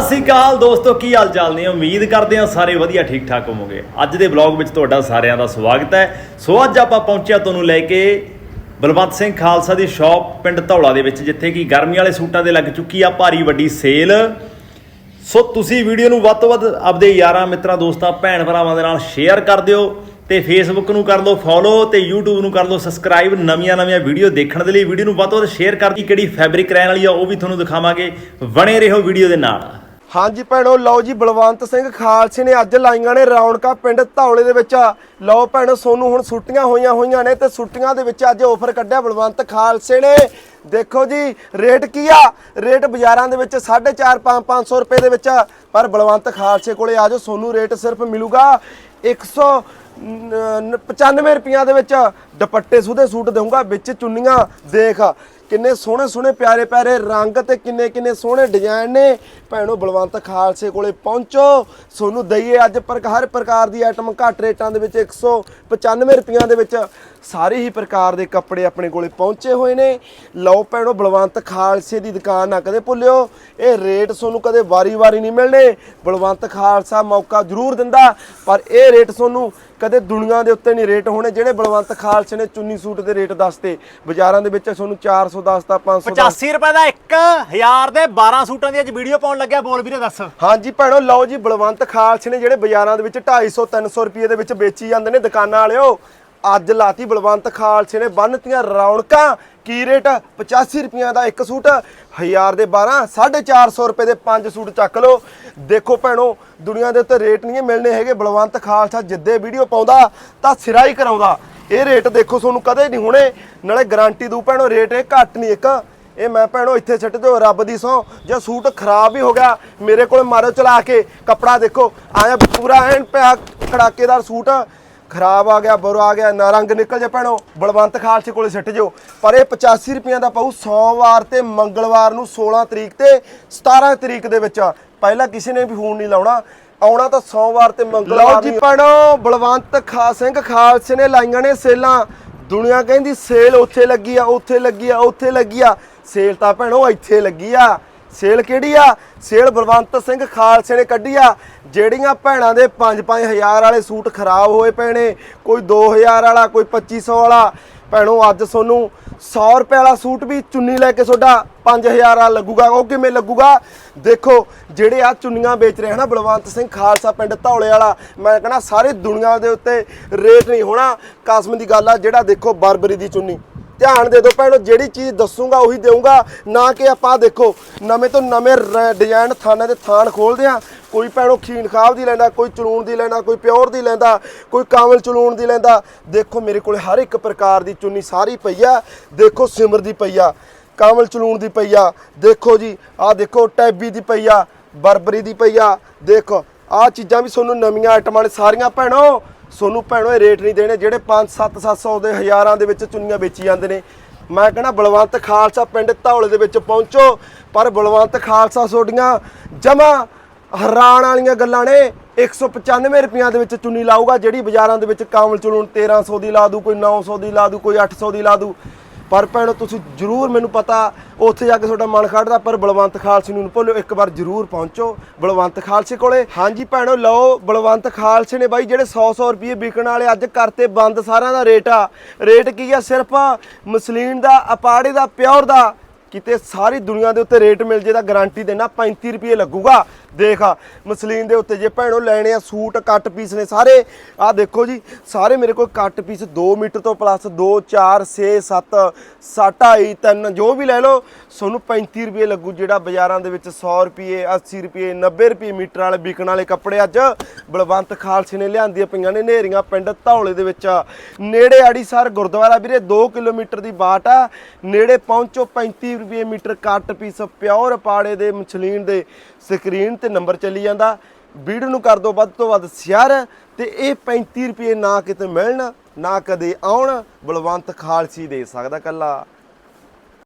ਸਤਿ ਸ਼੍ਰੀ ਅਕਾਲ ਦੋਸਤੋ, ਕੀ ਹਾਲ ਚਾਲ ਨੇ? ਉਮੀਦ ਕਰਦੇ ਹਾਂ ਸਾਰੇ ਵਧੀਆ ਠੀਕ ਠਾਕ ਹੋਵੋਗੇ। ਅੱਜ ਦੇ ਵਲੌਗ ਵਿੱਚ ਤੁਹਾਡਾ ਸਾਰਿਆਂ ਦਾ ਸਵਾਗਤ ਹੈ। ਸੋ ਅੱਜ ਆਪਾਂ ਪਹੁੰਚਿਆ ਤੁਹਾਨੂੰ ਲੈ ਕੇ ਬਲਵੰਤ ਸਿੰਘ ਖਾਲਸਾ ਦੀ ਸ਼ਾਪ ਪਿੰਡ ਧੌਲਾ ਦੇ ਵਿੱਚ, ਜਿੱਥੇ ਕਿ ਗਰਮੀ ਵਾਲੇ ਸੂਟਾਂ ਦੇ ਲੱਗ ਚੁੱਕੀ ਆ ਭਾਰੀ ਵੱਡੀ ਸੇਲ। ਸੋ ਤੁਸੀਂ ਵੀਡੀਓ ਨੂੰ ਵੱਧ ਤੋਂ ਵੱਧ ਆਪਦੇ ਯਾਰਾਂ, ਮਿੱਤਰਾਂ, ਦੋਸਤਾਂ ਭੈਣ ਭਰਾਵਾਂ ਦੇ ਨਾਲ ਸ਼ੇਅਰ ਕਰ ਦਿਓ ਤੇ ਫੇਸਬੁੱਕ ਨੂੰ ਕਰ ਲਓ ਫੋਲੋ ਤੇ YouTube ਨੂੰ ਕਰ ਲਓ ਸਬਸਕ੍ਰਾਈਬ ਨਵੀਆਂ ਨਵੀਆਂ ਵੀਡੀਓ ਦੇਖਣ ਦੇ ਲਈ ਵੀਡੀਓ ਨੂੰ ਵੱਧ ਤੋਂ ਵੱਧ ਸ਼ੇਅਰ ਕਰ ਦੀ ਕਿਹੜੀ ਫੈਬਰਿਕ ਰਹਿਣ ਵਾਲੀ ਆ, ਉਹ ਵੀ ਤੁਹਾਨੂੰ ਦਿਖਾਵਾਂਗੇ। ਬਣੇ ਰਹੋ ਵੀਡੀਓ ਦੇ ਨਾਲ। ਹਾਂਜੀ ਭੈਣੋ, ਲਓ ਜੀ, ਬਲਵੰਤ ਸਿੰਘ ਖਾਲਸੇ ਨੇ ਅੱਜ ਲਾਈਆਂ ਨੇ ਰੌਣਕਾਂ ਪਿੰਡ ਧੌਲੇ ਦੇ ਵਿੱਚ। ਲਓ ਭੈਣੋ, ਸੋਨੂੰ ਹੁਣ ਛੁੱਟੀਆਂ ਹੋਈਆਂ ਹੋਈਆਂ ਨੇ ਤੇ ਛੁੱਟੀਆਂ ਦੇ ਵਿੱਚ ਅੱਜ ਆਫਰ ਕੱਢਿਆ ਬਲਵੰਤ ਖਾਲਸੇ ਨੇ। ਦੇਖੋ ਜੀ, ਰੇਟ ਕੀ ਆ? ਰੇਟ ਬਾਜ਼ਾਰਾਂ ਦੇ ਵਿੱਚ 4.5 500 ਰੁਪਏ ਦੇ ਵਿੱਚ। ਪਰ ਬਲਵੰਤ ਖਾਲਸੇ ਕੋਲੇ ਆਜੋ ਸੋਨੂੰ ਰੇਟ ਸਿਰਫ ਮਿਲੂਗਾ। 195 ਰੁਪਈਆਂ ਦੇ ਵਿੱਚ ਦੁਪੱਟੇ ਸੂਦੇ ਸੂਟ ਦੇਊਂਗਾ, ਵਿੱਚ ਚੁੰਨੀਆਂ ਦੇਖ। ਕਿੰਨੇ ਸੋਹਣੇ ਸੋਹਣੇ ਪਿਆਰੇ ਪਿਆਰੇ ਰੰਗ ਤੇ ਕਿੰਨੇ ਕਿੰਨੇ ਸੋਹਣੇ ਡਿਜ਼ਾਈਨ ਨੇ। ਭੈਣੋ, ਬਲਵੰਤ ਖਾਲਸੇ ਕੋਲੇ ਪਹੁੰਚੋ। ਸੋਨੂੰ ਦਈਏ ਅੱਜ ਪਰ ਹਰ ਪ੍ਰਕਾਰ ਦੀ ਆਈਟਮ ਘੱਟ ਰੇਟਾਂ ਦੇ ਵਿੱਚ 195 ਰੁਪਈਆਂ ਦੇ ਵਿੱਚ ਸਾਰੇ ਹੀ ਪ੍ਰਕਾਰ ਦੇ ਕੱਪੜੇ ਆਪਣੇ ਕੋਲੇ ਪਹੁੰਚੇ ਹੋਏ ਨੇ। ਲਓ ਭੈਣੋ, ਬਲਵੰਤ ਖਾਲਸੇ ਦੀ ਦੁਕਾਨ ਨਾ ਕਦੇ ਭੁੱਲਿਓ। ਇਹ ਰੇਟ ਤੁਹਾਨੂੰ ਕਦੇ ਵਾਰੀ-ਵਾਰੀ ਨਹੀਂ ਮਿਲਣੇ। ਬਲਵੰਤ ਖਾਲਸਾ ਮੌਕਾ ਜ਼ਰੂਰ ਦਿੰਦਾ, ਪਰ ਇਹ ਰੇਟ ਤੁਹਾਨੂੰ ਕਦੇ ਦੁਨੀਆ ਦੇ ਉੱਤੇ ਨਹੀਂ ਰੇਟ ਹੋਣੇ ਜਿਹੜੇ ਬਲਵੰਤ ਖਾਲਸੇ ਨੇ ਚੁੰਨੀ ਸੂਟ ਦੇ ਰੇਟ ਦੱਸਤੇ। ਬਾਜ਼ਾਰਾਂ ਦੇ ਵਿੱਚ ਤੁਹਾਨੂੰ 400 ਦੱਸਤਾ 500 ਦੱਸਤਾ 85 ਰੁਪਏ ਦਾ 1000 ਦੇ 12 ਸੂਟਾਂ ਦੀ ਅੱਜ ਵੀਡੀਓ ਪਾਉਣ ਲੱਗਿਆ ਬੋਲ ਵੀਰੇ ਦੱਸ। ਹਾਂਜੀ ਭੈਣੋ ਲਓ ਜੀ ਬਲਵੰਤ ਖਾਲਸੇ ਨੇ ਜਿਹੜੇ ਬਾਜ਼ਾਰਾਂ ਦੇ ਵਿੱਚ 250 300 ਰੁਪਏ ਦੇ ਵਿੱਚ ਵੇਚੀ ਜਾਂਦੇ ਨੇ ਦੁਕਾਨਾਂ ਵਾਲਿਓ। ਅੱਜ ਲਾਤੀ ਬਲਵੰਤ ਖਾਲਸੇ ਨੇ ਬੰਨਤੀਆਂ ਰੌਣਕਾਂ। ਕੀ ਰੇਟ? 85 ਰੁਪਈਆਂ ਦਾ ਇੱਕ ਸੂਟ। 1000 ਦੇ 12 450 ਰੁਪਏ ਦੇ ਪੰਜ ਸੂਟ ਚੱਕ ਲਓ। ਦੇਖੋ ਭੈਣੋ, ਦੁਨੀਆ ਦੇ ਉੱਤੇ ਰੇਟ ਨਹੀਂ ਮਿਲਣੇ ਹੈਗੇ। ਬਲਵੰਤ ਖਾਲਸਾ ਜਿੱਦੇ ਵੀਡੀਓ ਪਾਉਂਦਾ, ਤਾਂ ਸਿਰਾ ਹੀ ਕਰਾਉਂਦਾ। ਇਹ ਰੇਟ ਦੇਖੋ ਤੁਹਾਨੂੰ ਕਦੇ ਨਹੀਂ ਹੋਣੇ। ਨਾਲੇ ਗਾਰੰਟੀ ਦੂ ਭੈਣੋ, ਰੇਟ ਇਹ ਘੱਟ ਨਹੀਂ ਇੱਕ। ਇਹ ਮੈਂ ਭੈਣੋ, ਇੱਥੇ ਛੱਡ ਦਿਓ, ਰੱਬ ਦੀ ਸੌ ਜੇ ਸੂਟ ਖਰਾਬ ਵੀ ਹੋ ਗਿਆ, ਮੇਰੇ ਕੋਲ ਮਾਰੋ ਚਲਾ ਕੇ। ਕੱਪੜਾ ਦੇਖੋ, ਆਇਆ ਪੂਰਾ ਐਨ ਪਿਆ ਖੜਾਕੇਦਾਰ ਸੂਟ। ਖਰਾਬ ਆ ਗਿਆ ਬੁਰਾ ਆ ਗਿਆ ਨਾ ਰੰਗ ਨਿਕਲ ਜਾ ਭੈਣੋ ਬਲਵੰਤ ਖਾਲਸੇ ਕੋਲੇ ਸਿੱਟ ਜਿਓ। ਪਰ ਇਹ 85 ਰੁਪਈਆਂ ਦਾ ਪਾਉ ਸੋਮਵਾਰ ਤੇ ਮੰਗਲਵਾਰ ਨੂੰ 16 ਤਰੀਕ ਤੇ 17 ਤਰੀਕ ਦੇ ਵਿੱਚ ਪਹਿਲਾਂ ਕਿਸੇ ਨੇ ਵੀ ਫੋਨ ਨਹੀਂ ਲਾਉਣਾ। ਆਉਣਾ ਤਾਂ ਸੋਮਵਾਰ ਤੇ ਮੰਗਲਵਾਰ ਲਓ ਜੀ ਭੈਣੋ ਬਲਵੰਤ ਖਾ ਸਿੰਘ ਖਾਲਸੇ ਨੇ ਲਾਈਆਂ ਨੇ ਸੇਲਾਂ। ਦੁਨੀਆ ਕਹਿੰਦੀ ਸੇਲ ਉੱਥੇ ਲੱਗੀ ਆ ਉੱਥੇ ਲੱਗੀ ਆ ਉੱਥੇ ਲੱਗੀ ਆ। ਸੇਲ ਤਾਂ ਭੈਣੋ ਇੱਥੇ ਲੱਗੀ ਆ। ਸੇਲ ਕਿਹੜੀ ਆ? ਸੇਲ ਬਲਵੰਤ ਸਿੰਘ ਖਾਲਸੇ ਨੇ ਕੱਢੀ ਆ। ਜਿਹੜੀਆਂ ਭੈਣਾਂ ਦੇ 5-5000 ਵਾਲੇ ਸੂਟ ਖਰਾਬ ਹੋਏ ਪਏ ਨੇ, ਕੋਈ 2000 ਵਾਲਾ, ਕੋਈ 2500 ਵਾਲਾ। ਭੈਣੋ, ਅੱਜ ਤੁਹਾਨੂੰ 100 ਰੁਪਏ ਵਾਲਾ ਸੂਟ ਵੀ ਚੁੰਨੀ ਲੈ ਕੇ ਤੁਹਾਡਾ 5000 ਵਾਲਾ ਲੱਗੂਗਾ। ਉਹ ਕਿਵੇਂ ਲੱਗੂਗਾ? ਦੇਖੋ, ਜਿਹੜੇ ਆ ਚੁੰਨੀਆਂ ਵੇਚ ਰਹੇ ਹਨ ਬਲਵੰਤ ਸਿੰਘ ਖਾਲਸਾ ਪਿੰਡ ਧੌਲੇ ਵਾਲਾ, ਮੈਂ ਕਹਿੰਦਾ ਸਾਰੇ ਦੁਨੀਆ ਦੇ ਉੱਤੇ ਰੇਟ ਨਹੀਂ ਹੋਣਾ। ਕਾਸਮ ਦੀ ਗੱਲ ਆ, ਜਿਹੜਾ ਦੇਖੋ ਬਰਬਰੀ ਦੀ ਚੁੰਨੀ। ਧਿਆਨ ਦੇ ਦਿਓ ਭੈਣੋ, ਜਿਹੜੀ ਚੀਜ਼ ਦੱਸੂਗਾ ਉਹੀ ਦੇਵਾਂਗਾ ਨਾ ਕਿ ਆਪਾਂ ਦੇਖੋ, ਨਵੇਂ ਤੋਂ ਨਵੇਂ ਰ- ਡਿਜ਼ਾਈਨ ਥਾਣੇ ਦੇ ਥਾਨ ਖੋਲਦੇ ਆ ਕੋਈ ਭੈਣੋ ਖੀਨ ਖਾਬ ਦੀ ਲੈਂਦਾ, ਕੋਈ ਚਲੂਣ ਦੀ ਲੈਂਦਾ, ਕੋਈ ਪਿਓਰ ਦੀ ਲੈਂਦਾ, ਕੋਈ ਕਾਮਲ ਚਲੂਣ ਦੀ ਲੈਂਦਾ। ਦੇਖੋ, ਮੇਰੇ ਕੋਲ ਹਰ ਇੱਕ ਪ੍ਰਕਾਰ ਦੀ ਚੁੰਨੀ ਸਾਰੀ ਪਈ ਆ। ਦੇਖੋ, ਸਿਮਰ ਦੀ ਪਈ ਆ ਕਾਮਲ ਚਲੂਣ ਦੀ ਪਈ ਆ। ਦੇਖੋ ਜੀ, ਆਹ ਦੇਖੋ, ਟੈਬੀ ਦੀ ਪਈ ਆ, ਬਰਬਰੀ ਦੀ ਪਈ ਆ। ਦੇਖੋ, ਆਹ ਚੀਜ਼ਾਂ ਵੀ ਤੁਹਾਨੂੰ ਨਵੀਆਂ ਆਈਟਮਾਂ ਨੇ ਸਾਰੀਆਂ ਭੈਣੋ। ਸੋਨੂੰ ਭੈਣੋ, ਇਹ ਰੇਟ ਨਹੀਂ ਦੇਣੇ, ਜਿਹੜੇ 5 7 700 ਦੇ ਹਜ਼ਾਰਾਂ ਦੇ ਵਿੱਚ ਚੁੰਨੀਆਂ ਵੇਚੀ ਜਾਂਦੇ ਨੇ। ਮੈਂ ਕਹਿੰਦਾ ਬਲਵੰਤ ਖਾਲਸਾ ਪਿੰਡ ਧੌਲੇ ਦੇ ਵਿੱਚ ਪਹੁੰਚੋ, ਪਰ ਬਲਵੰਤ ਖਾਲਸਾ ਸੋਡੀਆਂ ਜਮਾ ਹੈਰਾਨ ਵਾਲੀਆਂ ਗੱਲਾਂ ਨੇ। 195 ਰੁਪਈਆਂ ਦੇ ਵਿੱਚ ਚੁੰਨੀ ਲਾਊਗਾ, ਜਿਹੜੀ ਬਾਜ਼ਾਰਾਂ ਦੇ ਵਿੱਚ ਕਾਮਲ ਚਲੂਣ 1300 ਦੀ ਲਾ ਦੂ, ਕੋਈ 900 ਦੀ ਲਾ ਦੂ, ਕੋਈ 800 ਦੀ ਲਾ ਦੂ। ਪਰ ਭੈਣੋ, ਤੁਸੀਂ ਜਰੂਰ ਮੈਨੂੰ ਪਤਾ, ਉੱਥੇ ਜਾ ਕੇ ਤੁਹਾਡਾ ਮਨ ਖੜਦਾ, ਪਰ ਬਲਵੰਤ ਖਾਲਸੇ ਨੂੰ ਨਾ ਭੁੱਲਿਓ ਇੱਕ ਵਾਰ ਜਰੂਰ ਪਹੁੰਚੋ ਬਲਵੰਤ ਖਾਲਸੇ ਕੋਲੇ। ਹਾਂਜੀ ਭੈਣੋ, ਲਓ, ਬਲਵੰਤ ਖਾਲਸੇ ਨੇ ਬਾਈ, ਜਿਹੜੇ 100 100 ਰੁਪਏ ਵਿਕਣ ਵਾਲੇ ਅੱਜ ਕਰਤੇ ਬੰਦ ਸਾਰਿਆਂ ਦਾ ਰੇਟ ਆ। ਰੇਟ ਕੀ ਆ? ਸਿਰਫ ਮਸਲੀਨ ਦਾ, ਅਪਾੜੇ ਦਾ, ਪਿਓਰ ਦਾ। ਕਿਤੇ ਸਾਰੀ ਦੁਨੀਆ ਦੇ ਉੱਤੇ ਰੇਟ ਮਿਲ ਜੇ ਤਾਂ ਗਾਰੰਟੀ ਦੇਣਾ 35 ਰੁਪਏ ਲੱਗੂਗਾ। ਦੇਖ ਆ, ਮਸਲੀਨ ਦੇ ਉੱਤੇ ਜੇ ਭੈਣੋ ਲੈਣੇ ਆ ਸੂਟ, ਕੱਟ ਪੀਸ ਨੇ ਸਾਰੇ, ਆ ਦੇਖੋ ਜੀ, ਸਾਰੇ ਮੇਰੇ ਕੋਲ ਕੱਟ ਪੀਸ 2 ਮੀਟਰ ਤੋਂ ਪਲੱਸ 2 4 6 7 2.5 3 ਜੋ ਵੀ ਲੈ ਲਓ, ਤੁਹਾਨੂੰ 35 ਰੁਪਏ ਲੱਗੂ ਜਿਹੜਾ ਬਾਜ਼ਾਰਾਂ ਦੇ ਵਿੱਚ 100 ਰੁਪਏ 80 ਰੁਪਏ 90 ਰੁਪਏ ਮੀਟਰ ਵਾਲੇ ਵਿਕਣ ਵਾਲੇ ਕੱਪੜੇ ਅੱਜ। ਬਲਵੰਤ ਖਾਲਸੇ ਨੇ ਲਿਆਂਦੀਆਂ ਪਈਆਂ ਨੇ ਨੇਰੀਆਂ ਪਿੰਡ ਧੌਲੇ ਦੇ ਵਿੱਚ। ਨੇੜੇ ਆੜੀ ਸਰ ਗੁਰਦੁਆਰਾ ਵੀਰੇ 2 ਕਿਲੋਮੀਟਰ ਦੀ ਬਾਟ ਆ। ਨੇੜੇ ਪਹੁੰਚੋ 35 ਰੁਪਏ ਮੀਟਰ ਕੱਟ ਪੀਸ ਪਿਓਰ ਪਾੜੇ ਦੇ ਮਛਲੀਨ ਦੇ ਸਕਰੀਨ ਤੇ ਨੰਬਰ ਚੱਲੀ ਜਾਂਦਾ। ਵੀਡੀਓ ਨੂੰ ਕਰ ਦਿਓ ਵੱਧ ਤੋਂ ਵੱਧ ਸ਼ੇਅਰ ਤੇ ਇਹ 35 ਰੁਪਏ ਨਾ ਕਿਤੇ ਮਿਲਣ, ਨਾ ਕਦੇ ਆਉਣ, ਬਲਵੰਤ ਖਾਲਸੀ ਦੇ ਸਕਦਾ ਕੱਲਾ।